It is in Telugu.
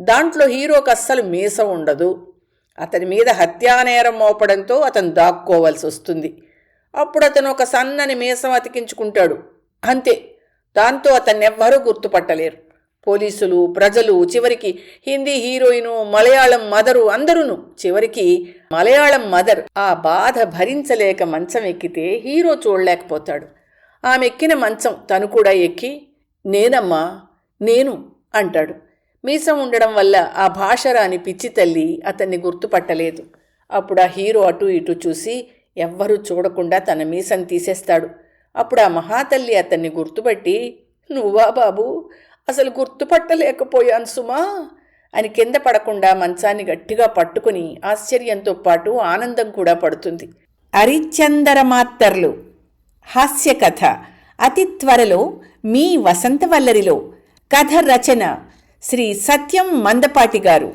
దాంట్లో హీరోకి అస్సలు మీస ఉండదు. అతని మీద హత్యానేరం మోపడంతో అతను దాక్కోవాల్సి వస్తుంది. అప్పుడు అతను ఒక సన్నని మీసం అతికించుకుంటాడు. అంతే. దాంతో అతన్నెవ్వరూ గుర్తుపట్టలేరు. పోలీసులు ప్రజలు చివరికి హిందీ హీరోయిను మలయాళం మదరు అందరూను. చివరికి మలయాళం మదర్ ఆ బాధ భరించలేక మంచం ఎక్కితే హీరో చూడలేకపోతాడు. ఆమె ఎక్కిన మంచం తను కూడా ఎక్కి నేనమ్మా నేను అంటాడు. మీసం ఉండడం వల్ల ఆ భాష రాని పిచ్చి తల్లి అతన్ని గుర్తుపట్టలేదు. అప్పుడు ఆ హీరో అటు ఇటు చూసి ఎవ్వరూ చూడకుండా తన మీసం తీసేస్తాడు. అప్పుడు ఆ మహాతల్లి అతన్ని గుర్తుపట్టి నువ్వా బాబు అసలు గుర్తుపట్టలేకపోయాను సుమా అని కింద పడకుండా మంచాన్ని గట్టిగా పట్టుకుని ఆశ్చర్యంతో పాటు ఆనందం కూడా పడుతుంది. అరిచందర హాస్యకథ అతి త్వరలో మీ వసంతవల్లరిలో కథ రచన శ్రీ సత్యం మందపాటి గారు.